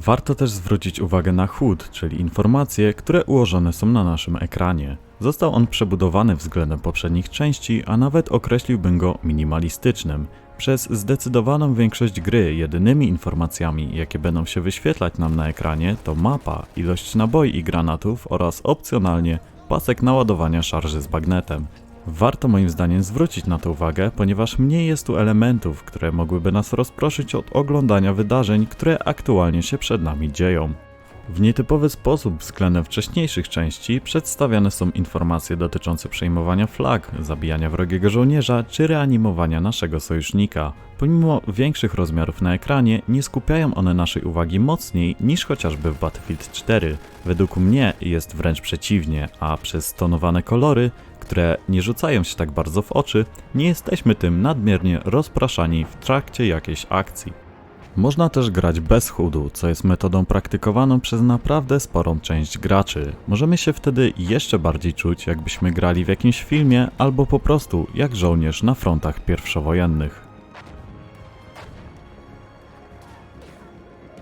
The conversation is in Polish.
Warto też zwrócić uwagę na HUD, czyli informacje, które ułożone są na naszym ekranie. Został on przebudowany względem poprzednich części, a nawet określiłbym go minimalistycznym. Przez zdecydowaną większość gry jedynymi informacjami, jakie będą się wyświetlać nam na ekranie to mapa, ilość naboi i granatów oraz opcjonalnie pasek naładowania szarży z bagnetem. Warto moim zdaniem zwrócić na to uwagę, ponieważ mniej jest tu elementów, które mogłyby nas rozproszyć od oglądania wydarzeń, które aktualnie się przed nami dzieją. W nietypowy sposób względem wcześniejszych części przedstawiane są informacje dotyczące przejmowania flag, zabijania wrogiego żołnierza czy reanimowania naszego sojusznika. Pomimo większych rozmiarów na ekranie, nie skupiają one naszej uwagi mocniej niż chociażby w Battlefield 4. Według mnie jest wręcz przeciwnie, a przez stonowane kolory, które nie rzucają się tak bardzo w oczy, nie jesteśmy tym nadmiernie rozpraszani w trakcie jakiejś akcji. Można też grać bez chudu, co jest metodą praktykowaną przez naprawdę sporą część graczy. Możemy się wtedy jeszcze bardziej czuć, jakbyśmy grali w jakimś filmie albo po prostu jak żołnierz na frontach pierwszowojennych.